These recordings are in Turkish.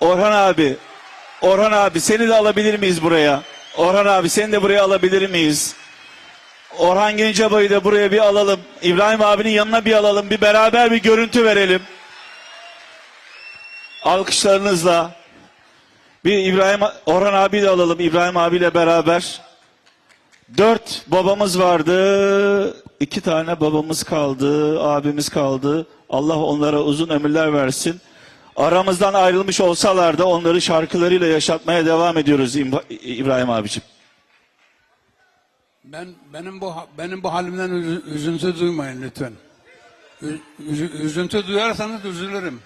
Orhan abi, Orhan abi seni de alabilir miyiz buraya? Orhan abi seni de buraya alabilir miyiz? Orhan Gencebay'ı da buraya bir alalım. İbrahim abinin yanına bir alalım. Bir beraber bir görüntü verelim. Alkışlarınızla. Bir İbrahim Orhan abi de alalım İbrahim abiyle beraber. Dört babamız vardı. iki tane babamız kaldı. Abimiz kaldı. Allah onlara uzun ömürler versin. Aramızdan ayrılmış olsalar da onları şarkılarıyla yaşatmaya devam ediyoruz İbrahim abicim. Ben benim bu benim bu halimden üzü- üzüntü duymayın lütfen. Üzüntü duyarsanız üzülürüm.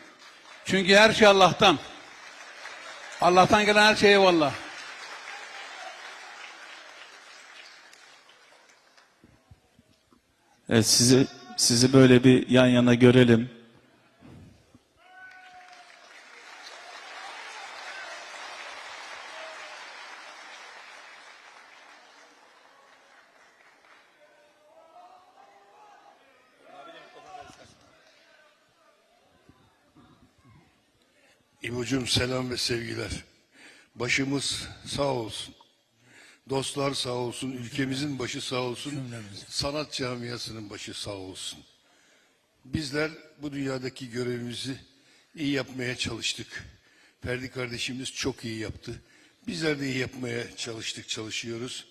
Çünkü her şey Allah'tan. Allah'tan gelen her şey eyvallah. Evet, sizi sizi böyle bir yan yana görelim. İbocuğum selam ve sevgiler. Başımız sağ olsun. Dostlar sağ olsun. Ülkemizin başı sağ olsun. Sanat camiasının başı sağ olsun. Bizler bu dünyadaki görevimizi iyi yapmaya çalıştık. Ferdi kardeşimiz çok iyi yaptı. Bizler de iyi yapmaya çalıştık, çalışıyoruz.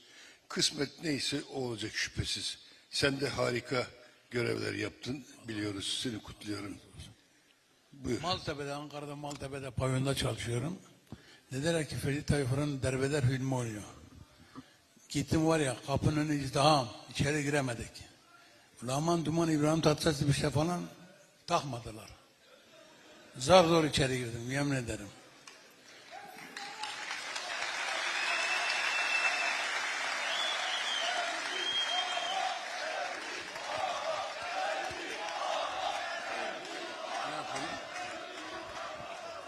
Kısmet neyse o olacak şüphesiz. Sen de harika görevler yaptın. Biliyoruz. Seni kutluyorum. Buyur. Maltepe'de, Ankara'da Maltepe'de pavyonda çalışıyorum. Dediler ki Ferit Tayfur'un Derbeder filmi oynuyor. Gittim var ya kapının önü izdiham. içeri giremedik. Laman Duman İbrahim Tatlıses bir şey falan takmadılar. Zar zor içeri girdim yemin ederim.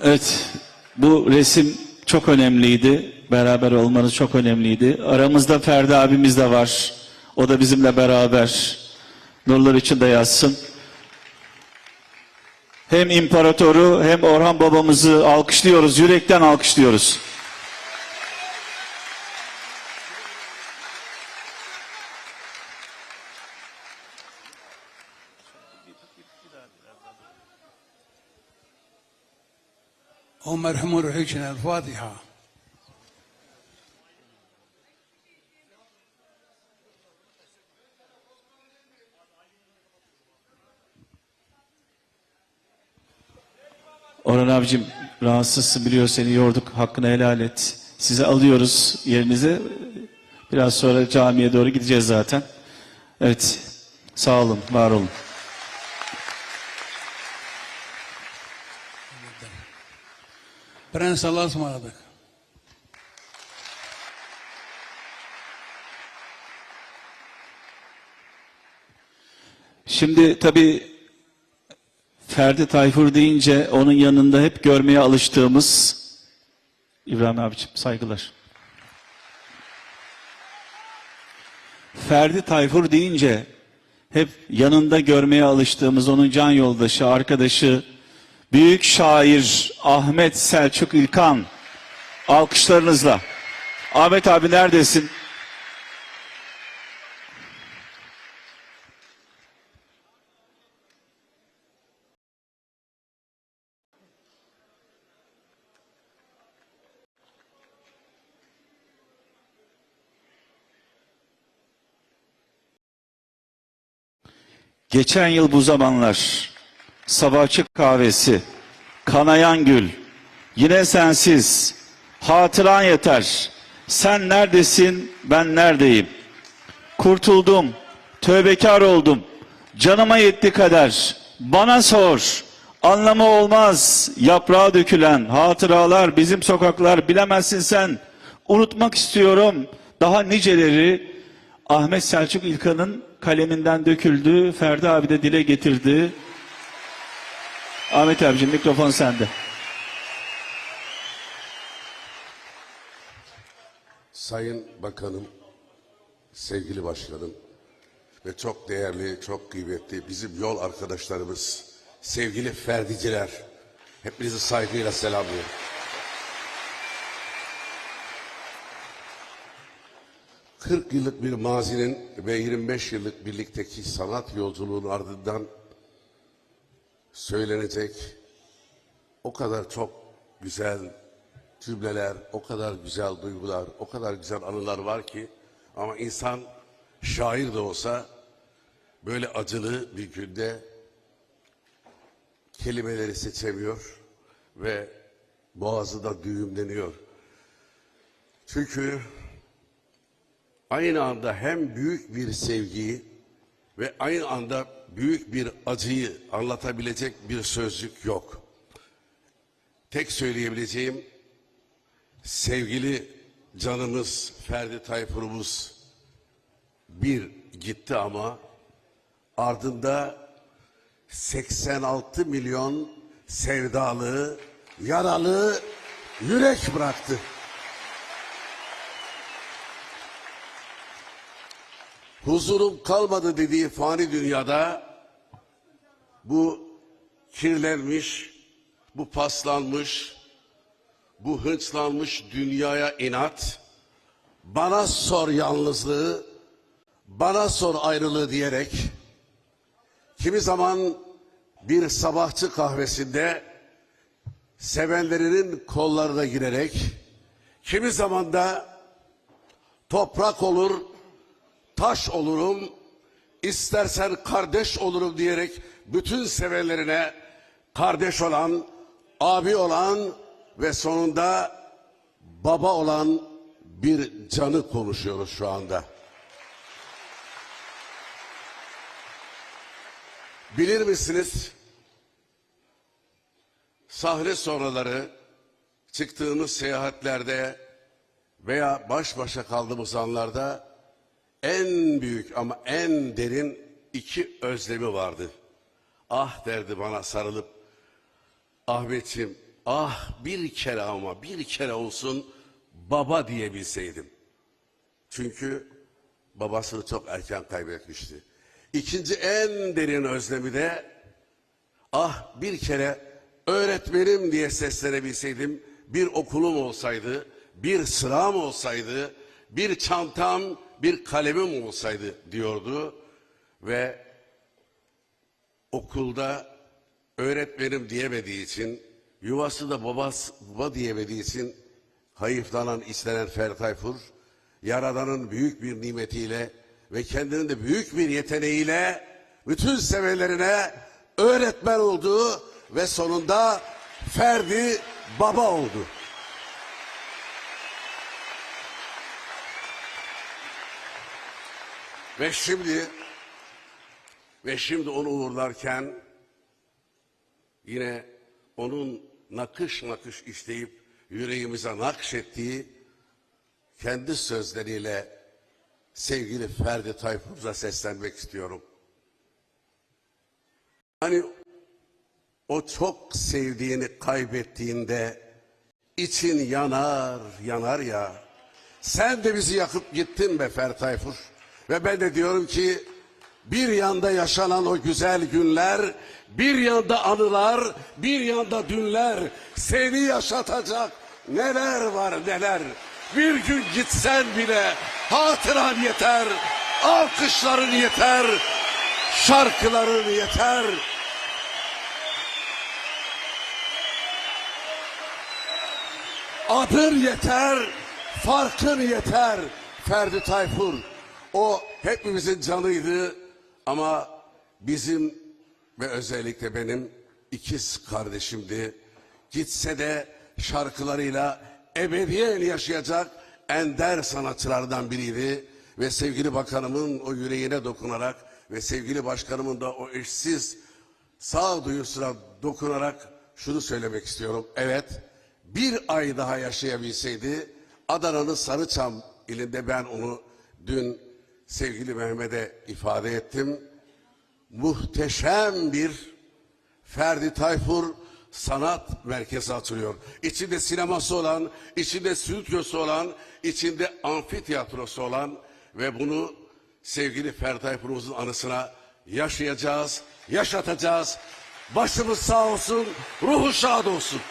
Evet, bu resim çok önemliydi. Beraber olmanız çok önemliydi. Aramızda Ferdi abimiz de var. O da bizimle beraber. Nurlar için de yazsın. Hem imparatoru hem Orhan babamızı alkışlıyoruz. Yürekten alkışlıyoruz. Ruhu için El Fatiha. Orhan abicim rahatsızsın biliyor seni yorduk. Hakkını helal et. Sizi alıyoruz yerinize. Biraz sonra camiye doğru gideceğiz zaten. Evet. Sağ olun, var olun. Prens Allah'a ısmarladık. Şimdi tabii Ferdi Tayfur deyince onun yanında hep görmeye alıştığımız İbrahim abicim saygılar. Ferdi Tayfur deyince hep yanında görmeye alıştığımız onun can yoldaşı, arkadaşı, büyük şair Ahmet Selçuk İlkan. Alkışlarınızla. Ahmet abi neredesin? Geçen yıl bu zamanlar sabahçı kahvesi, kanayan gül, yine sensiz, hatıran yeter. Sen neredesin, ben neredeyim? Kurtuldum, tövbekar oldum, canıma yetti kader. Bana sor, anlamı olmaz, yaprağa dökülen hatıralar, bizim sokaklar bilemezsin sen. Unutmak istiyorum daha niceleri Ahmet Selçuk İlkan'ın kaleminden döküldü. Ferdi abi de dile getirdi. Ahmet abicim mikrofon sende. Sayın Bakanım, sevgili başkanım ve çok değerli, çok kıymetli bizim yol arkadaşlarımız, sevgili ferdiciler, hepinizi saygıyla selamlıyorum. Kırk yıllık bir mazinin ve 25 yıllık birlikteki sanat yolculuğunun ardından söylenecek o kadar çok güzel cümleler, o kadar güzel duygular, o kadar güzel anılar var ki ama insan şair de olsa böyle acılı bir günde kelimeleri seçemiyor ve boğazı da düğümleniyor. Çünkü aynı anda hem büyük bir sevgiyi ve aynı anda büyük bir acıyı anlatabilecek bir sözcük yok. Tek söyleyebileceğim sevgili canımız Ferdi Tayfur'umuz bir gitti ama ardında 86 milyon sevdalı, yaralı yürek bıraktı. Huzurum kalmadı dediği fani dünyada bu kirlenmiş, bu paslanmış, bu hınçlanmış dünyaya inat, bana sor yalnızlığı, bana sor ayrılığı diyerek kimi zaman bir sabahçı kahvesinde sevenlerinin kollarına girerek kimi zaman da toprak olur, taş olurum, istersen kardeş olurum diyerek bütün sevenlerine kardeş olan, abi olan ve sonunda baba olan bir canı konuşuyoruz şu anda. Bilir misiniz? Sahne sonraları çıktığımız seyahatlerde veya baş başa kaldığımız anlarda en büyük ama en derin iki özlemi vardı. Ah derdi bana sarılıp Ahmetciğim ah bir kere ama bir kere olsun baba diyebilseydim. Çünkü babasını çok erken kaybetmişti. İkinci en derin özlemi de ah bir kere öğretmenim diye seslenebilseydim bir okulum olsaydı, bir sıram olsaydı, bir çantam, bir kalemim olsaydı diyordu ve okulda öğretmenim diyemediği için, yuvası da babası, baba diyemediği için hayıflanan, istenen Ferdi Tayfur, Yaradan'ın büyük bir nimetiyle ve kendinin de büyük bir yeteneğiyle bütün severlerine öğretmen oldu ve sonunda Ferdi baba oldu. Ve şimdi ve şimdi onu uğurlarken yine onun nakış nakış işleyip yüreğimize nakşettiği kendi sözleriyle sevgili Ferdi Tayfur'a seslenmek istiyorum. Hani o çok sevdiğini kaybettiğinde için yanar yanar ya. Sen de bizi yakıp gittin be Ferdi Tayfur. Ve ben de diyorum ki bir yanda yaşanan o güzel günler, bir yanda anılar, bir yanda dünler seni yaşatacak neler var neler. Bir gün gitsen bile hatıran yeter, alkışların yeter, şarkıların yeter. Adın yeter, farkın yeter. Ferdi Tayfur. O hepimizin canıydı ama bizim ve özellikle benim ikiz kardeşimdi. Gitse de şarkılarıyla ebediyen yaşayacak ender sanatçılardan biriydi. Ve sevgili bakanımın o yüreğine dokunarak ve sevgili başkanımın da o eşsiz sağduyusuna dokunarak şunu söylemek istiyorum. Evet, bir ay daha yaşayabilseydi Adana'nın Sarıçam ilinde ben onu dün sevgili Mehmet'e ifade ettim. Muhteşem bir Ferdi Tayfur sanat merkezi açılıyor. İçinde sineması olan, içinde stüdyosu olan, içinde amfiteyatrosu olan ve bunu sevgili Ferdi Tayfur'umuzun anısına yaşayacağız, yaşatacağız. Başımız sağ olsun, ruhu şad olsun.